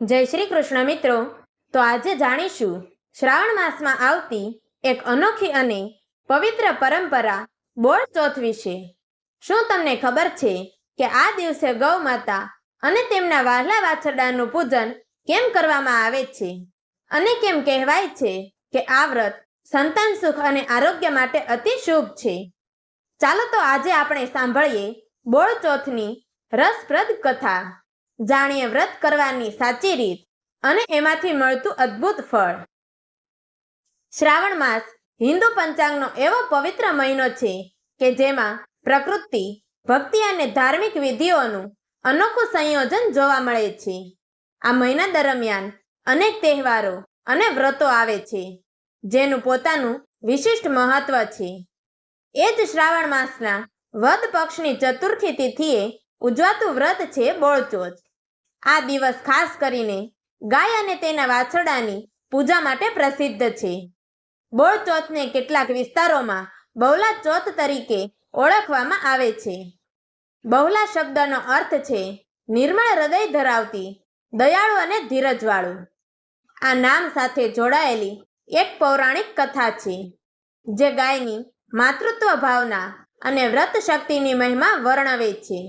જય શ્રી કૃષ્ણ મિત્રો. તો આજે જાણીશું, શ્રાવણ માસમાં આવતી એક અનોખી અને પવિત્ર પરંપરા બોળ ચોથ વિશે. શું તમને ખબર છે કે આ દિવસે ગૌ માતા અને તેમના વાહલા વાછરડાનું પૂજન કેમ કરવામાં આવે છે? અને કેમ કહેવાય છે કે આ વ્રત સંતાન સુખ અને આરોગ્ય માટે અતિ શુભ છે? ચાલો તો આજે આપણે સાંભળીએ બોળ ચોથની રસપ્રદ કથા. જાણીએ વ્રત કરવાની સાચી રીત અને એમાંથી મળતું અદ્ભુત ફળ. શ્રાવણ માસ હિન્દુ પંચાંગનો એવો પવિત્ર મહિનો છે કે જેમાં પ્રકૃતિ, ભક્તિ અને ધાર્મિક વિધિઓનું અનોખું સંયોજન જોવા મળે છે. આ મહિના દરમિયાન અનેક તહેવારો અને વ્રતો આવે છે, જેનું પોતાનું વિશિષ્ટ મહત્વ છે. એ જ શ્રાવણ માસના વદ પક્ષની ચતુર્થી તિથિએ ઉજવાતું વ્રત છે બોળચોથ આ દિવસ ખાસ કરીને ગાય અને તેના વાછરડાની પૂજા માટે પ્રસિદ્ધ છે. બોળ ચોથને કેટલાક વિસ્તારોમાં બહુલા ચોથ તરીકે ઓળખવામાં આવે છે. બહુલા શબ્દનો અર્થ છે નિર્મળ હૃદય ધરાવતી દયાળુ અને ધીરજવાળું. આ નામ સાથે જોડાયેલી એક પૌરાણિક કથા છે, જે ગાયની માતૃત્વ ભાવના અને વ્રત શક્તિની મહિમા વર્ણવે છે.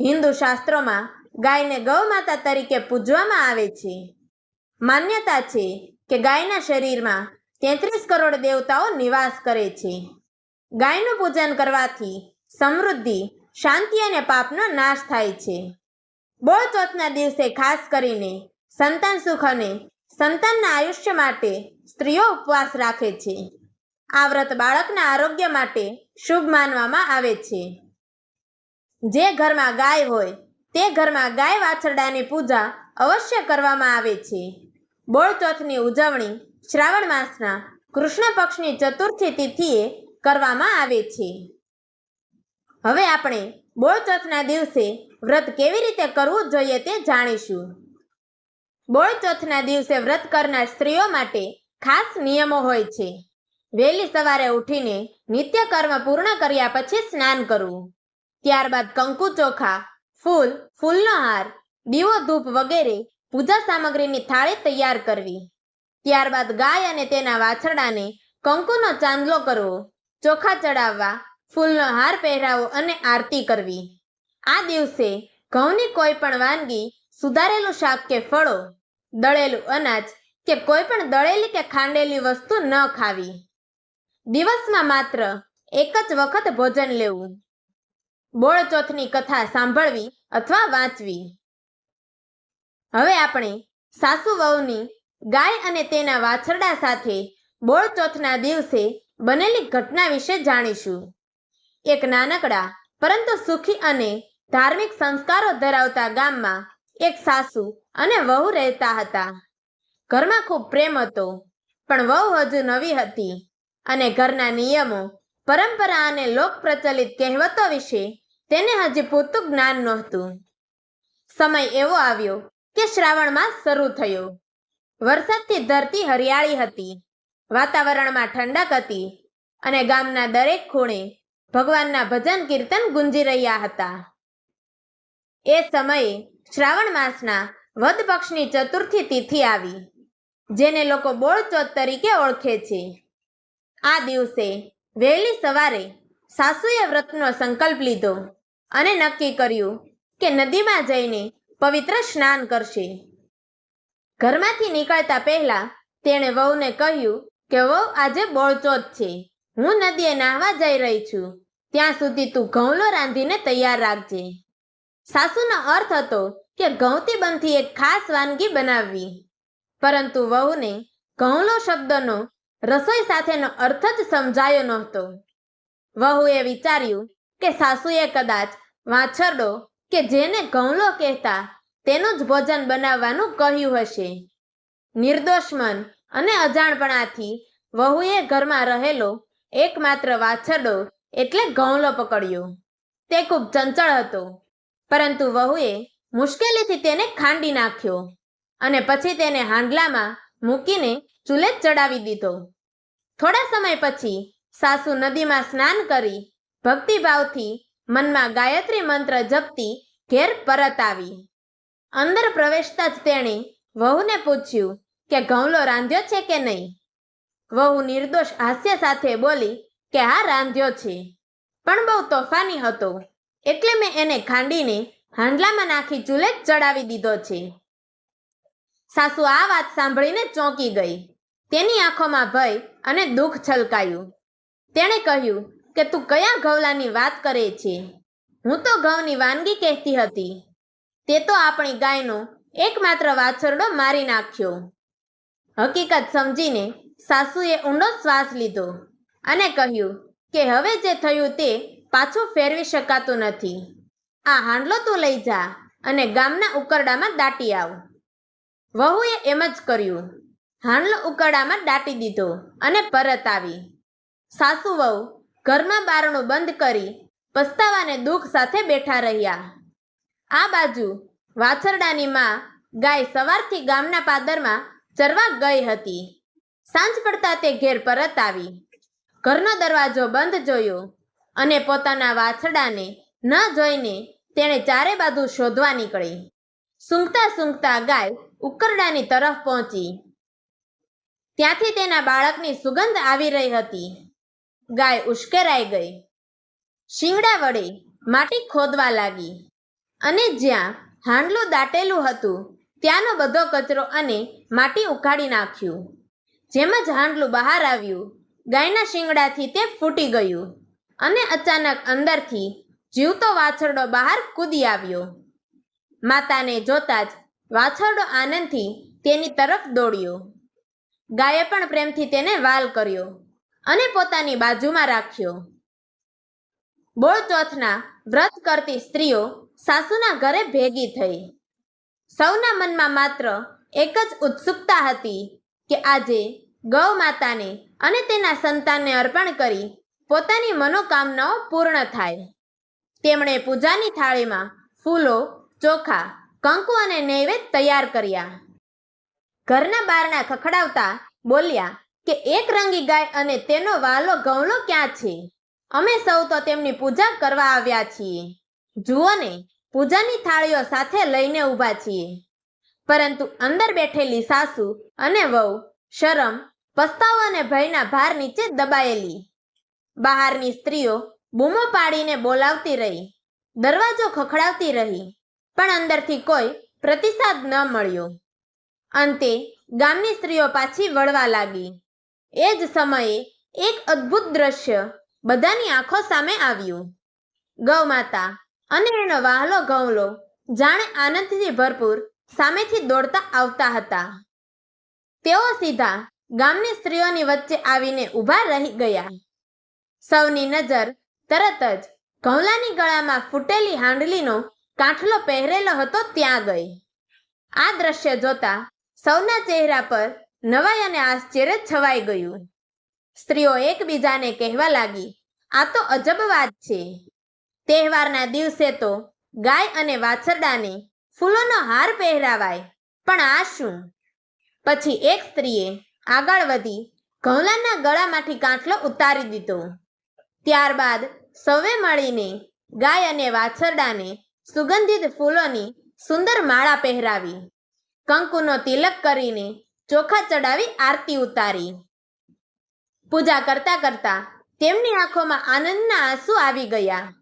હિન્દુ શાસ્ત્રોમાં ગાયને ગૌ માતા તરીકે પૂજવામાં આવે છે. માન્યતા છે કે ગાયના શરીરમાં તેત્રીસ કરોડ દેવતાઓ નિવાસ કરે છે. ગાયનું પૂજન કરવાથી સમૃદ્ધિ, શાંતિ અને પાપનો નાશ થાય છે. બોળ દિવસે ખાસ કરીને સંતાન સુખ અને સંતાનના આયુષ્ય માટે સ્ત્રીઓ ઉપવાસ રાખે છે. આ વ્રત બાળકના આરોગ્ય માટે શુભ માનવામાં આવે છે. જે ઘરમાં ગાય હોય તે ઘરમાં ગાય વાછરડાની પૂજા અવશ્ય કરવામાં આવે છે. બોળચોથની ઉજવણી શ્રાવણ માસના કૃષ્ણ પક્ષની ચતુર્થી તિથિએ કરવામાં આવે છે. હવે આપણે બોળચોથના દિવસે વ્રત કેવી રીતે કરવું જોઈએ તે જાણીશું. બોળચોથના દિવસે વ્રત કરનાર સ્ત્રીઓ માટે ખાસ નિયમો હોય છે. વહેલી સવારે ઉઠીને નિત્ય કર્મ પૂર્ણ કર્યા પછી સ્નાન કરવું. ત્યારબાદ કંકુ ચોખા ફૂલ, ફૂલનો હાર, દીવો, ધૂપ વગેરે પૂજા સામગ્રીની થાળી તૈયાર કરવી. ત્યારબાદ ગાય અને તેના વાછરડાને કંકુનો ચાંદલો કરવો, ચોખા ચડાવવા, ફૂલનો હાર પહેરાવો અને આરતી કરવી. આ દિવસે ઘઉંની કોઈ પણ વાનગી સુધારેલું શાક કે ફળો, દળેલું અનાજ કે કોઈ પણ દળેલી કે ખાંડેલી વસ્તુ ન ખાવી. દિવસમાં માત્ર એક જ વખત ભોજન લેવું. બોળ ચોથની કથા સાંભળવી અથવા વાંચવી. હવે આપણે સાસુ વહુની ગાય અને તેના વાછરડા સાથે બોળચોથના દિવસે બનેલી ઘટના વિશે જાણીશું. એક નાનકડા, પરંતુ સુખી અને ધાર્મિક સંસ્કારો ધરાવતા ગામમાં એક સાસુ અને વહુ રહેતા હતા. ઘરમાં ખૂબ પ્રેમ હતો, પણ વહુ હજુ નવી હતી અને ઘરના નિયમો પરંપરા અને લોક પ્રચલિત કહેવતો વિશે તેને હજી પૂરતું જ્ઞાન નહોતું. સમય એવો આવ્યો કે શ્રાવણ માસ શરૂ થયો. વરસાદથી ધરતી હરિયાળી હતી. વાતાવરણમાં ઠંડક હતી અને ગામના દરેક ખૂણે ભગવાનના ભજન કીર્તન ગુંજી રહ્યા હતા. એ સમયે શ્રાવણ માસના વદ પક્ષની ચતુર્થી તિથિ આવી, જેને લોકો બોળચોથ તરીકે ઓળખે છે. આ દિવસે વહેલી સવારે સાસુએ વ્રતનો સંકલ્પ લીધો અને નક્કી કર્યું કે નદીમાં જઈને પવિત્ર સ્નાન કરશે. ઘરમાંથી નીકળતા પહેલા તેણે વહુને કહ્યું કે, વહુ, આજે બોળચોત છે. હું નદીએ નાહવા જઈ રહી છું. ત્યાં સુધી તું ઘઉંલો રાંધીને તૈયાર રાખજે. સાસુનો અર્થ હતો કે ઘઉંથી બનતી એક ખાસ વાનગી બનાવવી. પરંતુ વહુને ઘઉંલો શબ્દનો રસોઈ સાથેનો અર્થ જ સમજાયો નહોતો. વહુએ વિચાર્યું કે સાસુએ કદાચ વાછરડો કે જેને ઘઉંલો કહેતા તેનું જ ભોજન બનાવવાનું કહ્યું હશે. નિર્દોષ મન અને અજાણપણાથી વહુએ ઘરમાં રહેલો એકમાત્ર વાછરડો એટલે ઘઉંલો પકડ્યો. તે ખૂબ ચંચળ હતો, પરંતુ વહુએ મુશ્કેલીથી તેને ખાંડી નાખ્યો અને પછી તેને હાંડલામાં મૂકીને ચૂલે ચડાવી દીધો. થોડા સમય પછી સાસુ નદીમાં સ્નાન કરી ભક્તિભાવથી મનમાં ગાયત્રી મંત્ર જપતી ઘેર પરત આવી. અંદર પ્રવેશતા જ તેણે વહુને પૂછ્યું કે ઘઉંલો રાંધ્યો છે કે નહીં? વહુ નિર્દોષ હાસ્ય સાથે બોલી કે હા, રાંધ્યો છે. પણ બહુ તોફાની હતો. એટલે મેં એને ખાંડીને હાંડલામાં નાખી ચૂલે ચડાવી દીધો છે. સાસુ આ વાત સાંભળીને ચોંકી ગઈ. તેની આંખોમાં ભય અને દુઃખ છલકાયું. તેણે કહ્યું કે, તું કયા ઘઉલાની વાત કરે છે? હું તો ઘઉંની વાનગી કહેતી હતી. તે તો આપણી ગાયનો એકમાત્ર વાછરડો મારી નાખ્યો. હકીકત સમજીને સાસુએ ઊંડો શ્વાસ લીધો અને કહ્યું કે, હવે જે થયું તે પાછું ફેરવી શકાતું નથી. આ હાંડલો તું લઈ જા અને ગામના ઉકરડામાં દાટી આવ. વહુએ એમ જ કર્યું. હાંડલો ઉકરડામાં દાટી દીધો અને પરત આવી. સાસુ વહુ ઘરમાં બારણું બંધ કરી પસ્તાવાને દુઃખ સાથે બેઠા રહ્યા. આ બાજુ વાછરડાની માં ગાય સવારથી ગામના પાદરમાં ચરવા ગઈ હતી. સાંજ પડતા તે ઘેર પરત આવી. ઘરનો દરવાજો બંધ જોયો અને પોતાના વાછરડાને ન જોઈને તેણે ચારે બાજુ શોધવા નીકળી. સૂંઘતા સૂંઘતા ગાય ઉકરડાની તરફ પહોંચી. ત્યાંથી તેના બાળકની સુગંધ આવી રહી હતી. ગાય ઉશ્કેરાઈ ગઈ. શિંગડા વડે માટી ખોદવા લાગી. અને જ્યાં હાંડલું દાટેલું હતું, ત્યાંનો બધો કચરો અને માટી ઉખાડી નાખ્યું. જેમ જ હાંડલું બહાર આવ્યું, ગાયના શિંગડાથી તે ફૂટી ગયું અને અચાનક અંદરથી જીવતો વાછરડો બહાર કૂદી આવ્યો. માતાને જોતા જ વાછરડો આનંદથી તેની તરફ દોડ્યો. ગાયે પણ પ્રેમથી તેને વાલ કર્યો અને પોતાની બાજુમાં રાખ્યો. બોળ ચોથના વ્રત કરતી સ્ત્રીઓ સાસુના ઘરે ભેગી થઈ. સૌના મનમાં માત્ર એક જ ઉત્સુકતા હતી કે આજે ગૌ માતાને અને તેના સંતાનને અર્પણ કરી પોતાની મનોકામનાઓ પૂર્ણ થાય. તેમણે પૂજાની થાળીમાં ફૂલો, ચોખા કંકુ અને નૈવેદ તૈયાર કર્યા. ઘરના બારણા ખખડાવતા બોલ્યા કે એક રંગી ગાય અને તેનો વાલો ગૌલો ક્યાં છે? અમે સૌ તો તેમની પૂજા કરવા આવ્યા છીએ. જુઓ ને, પૂજાની થાળીઓ સાથે લઈને ઊભા છીએ. પરંતુ અંદર બેઠેલી સાસુ અને વહુ શરમ, પસ્તાવો અને ભયના ભાર નીચે દબાયેલી. બહારની સ્ત્રીઓ બૂમો પાડીને બોલાવતી રહી, દરવાજો ખખડાવતી રહી. પણ અંદરથી કોઈ પ્રતિસાદ ન મળ્યો. અંતે ગામની સ્ત્રીઓ પાછી વળવા લાગી. એ જ સમયે એક અદ્ભુત દ્રશ્ય બધાની આંખો સામે આવ્યું. ગૌ માતા અને એનો વાહલો ગૌલો જાણે આનંદથી ભરપૂર સામેથી દોડતા આવતા હતા. તેઓ સીધા ગામની સ્ત્રીઓની વચ્ચે આવીને ઊભા રહી ગયા. સૌની નજર તરત જ ઘઉલાની ગળામાં ફૂટેલી હાંડલીનો કાંઠલો પહેરેલો હતો ત્યાં ગઈ. આ દ્રશ્ય જોતા સૌના ચહેરા પર નવાઈ અને આશ્ચર્ય છવાઈ ગયું. સ્ત્રીઓ એકબીજાને કહેવા લાગી, આ તો અજબ વાત છે. તહેવારના દિવસે તો ગાય અને વાછરડાને ફૂલોનો હાર પહેરાવાય, પણ આ શું? પછી એક સ્ત્રીએ આગળ વધી ઘઉલાના ગળામાંથી કાંઠલો ઉતારી દીધો. ત્યારબાદ સૌએ મળીને ગાય અને વાછરડાને સુગંધિત ફૂલોની સુંદર માળા પહેરાવી, કંકુનો તિલક કરીને ચોખા ચડાવી આરતી ઉતારી. પૂજા કરતા કરતા તેમની આંખોમાં આનંદના આંસુ આવી ગયા.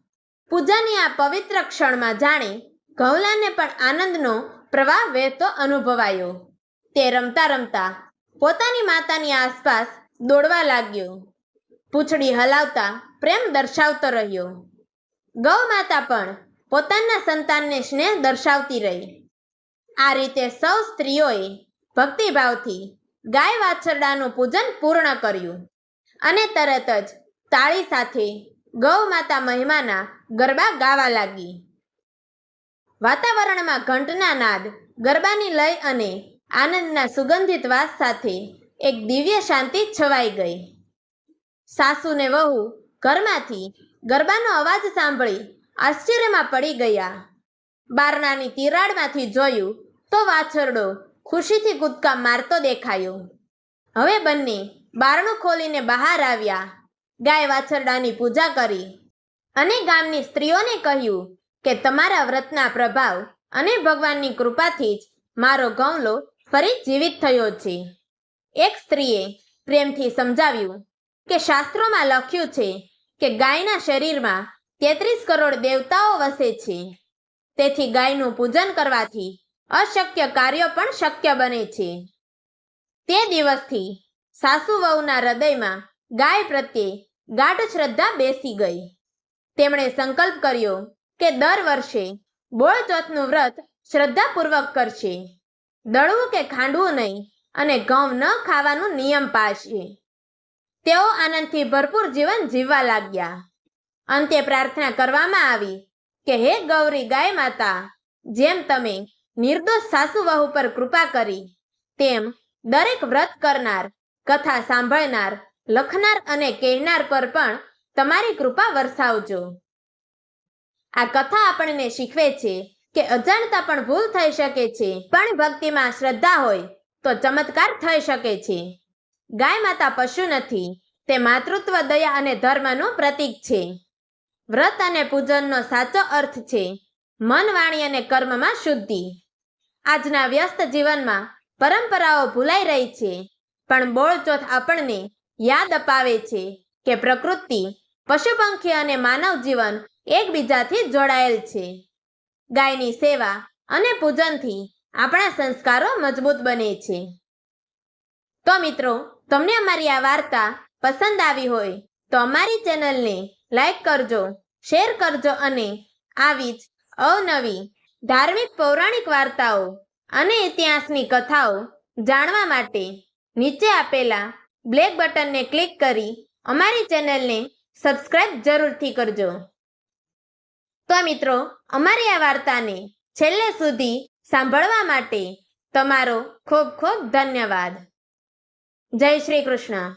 પૂજાની આ પવિત્ર ક્ષણમાં જાણે ઘઉલાને પણ આનંદનો પ્રવાહ વહેતો અનુભવાયો. તે રમતા રમતા પોતાની માતાની આસપાસ દોડવા લાગ્યો. પૂંછડી હલાવતા પ્રેમ દર્શાવતો રહ્યો. ગૌ માતા પણ પોતાના સંતાનને સ્નેહ દર્શાવતી રહી. આ રીતે સૌ સ્ત્રીઓએ ભક્તિભાવથી ગાય વાછરડાનું પૂજન પૂર્ણ કર્યું અને તરત જ તાળી સાથે ગૌ માતા મહિમાના ગરબા ગાવા લાગી. વાતાવરણમાં ઘંટના નાદ, ગરબાની લય અને આનંદના સુગંધિત વાસ સાથે એક દિવ્ય શાંતિ છવાઈ ગઈ. સાસુને વહુ ઘરમાંથી ગરબાનો અવાજ સાંભળી આશ્ચર્યમાં પડી ગયા. બારણાની તિરાડમાંથી જોયું તો વાછરડો ખુશીથી કૂદકા મારતો દેખાયો. હવે બંને બારણું ખોલીને બહાર આવ્યા. ગાય વાછરડાની પૂજા કરી અને ગામની સ્ત્રીઓને કહ્યું કે તમારા વ્રતના પ્રભાવ અને ભગવાનની કૃપાથી જ મારો ગૌલો ફરી જીવિત થયો છે. એક સ્ત્રીએ પ્રેમથી સમજાવ્યું કે શાસ્ત્રોમાં લખ્યું છે કે ગાયના શરીરમાં તેત્રીસ કરોડ દેવતાઓ વસે છે. તેથી ગાયનું પૂજન કરવાથી અશક્ય કાર્યો પણ શક્ય બને છે. તે દિવસથી સાસુ વહુના હૃદયમાં ગાય પ્રત્યે ગાઢ શ્રદ્ધા બેસી ગઈ. તેમણે સંકલ્પ કર્યો કે દર વર્ષે બોળ વ્રત શ્રદ્ધાપૂર્વક કરશે. દળવું કે ખાંડવું નહીં અને ઘઉં ન ખાવાનું નિયમ પાળશે. તેઓ આનંદથી ભરપૂર જીવન જીવવા લાગ્યા. અંતે પ્રાર્થના કરવામાં આવી કે હે ગૌરી ગાય માતા, જેમ તમે નિર્દોષ સાસુ વહુ પર કૃપા કરી, તેમ દરેક વ્રત કરનાર, કથા સાંભળનાર, લખનાર અને કહેનાર પર પણ તમારી કૃપા વરસાવજો. આ કથા આપણને શીખવે છે કે અજાણતા પણ ભૂલ થઈ શકે છે, પણ ભક્તિમાં શ્રદ્ધા હોય તો ચમત્કાર થઈ શકે છે. ગાય માતા પશુ નથી, તે માતૃત્વ, દયા અને ધર્મનું પ્રતીક છે. વ્રત અને પૂજનનો સાચો અર્થ છે મન વાણી અને કર્મમાં શુદ્ધિ. આજના વ્યસ્ત જીવનમાં પરંપરાઓ ભૂલાઈ રહી છે, પણ બોળચોથ આપણને યાદ અપાવે છે કે પ્રકૃતિ પશુ પંખી અને માનવ જીવન એકબીજાથી જોડાયેલ છે. ગાયની સેવા અને પૂજનથી આપણા સંસ્કારો મજબૂત બને છે. તો મિત્રો, તમને અમારી આ વાર્તા પસંદ આવી હોય તો અમારી ચેનલને લાઈક કરજો, શેર કરજો અને આવી જ અવનવી ધાર્મિક પૌરાણિક વાર્તાઓ અને ઇતિહાસની કથાઓ જાણવા માટે નીચે આપેલા બ્લેક બટનને ક્લિક કરી અમારી ચેનલને સબસ્ક્રાઇબ જરૂરથી કરજો. તો મિત્રો, અમારી આ વાર્તાને છેલ્લે સુધી સાંભળવા માટે તમારો ખૂબ ખૂબ ધન્યવાદ. જય શ્રી કૃષ્ણ.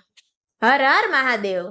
હર હર મહાદેવ.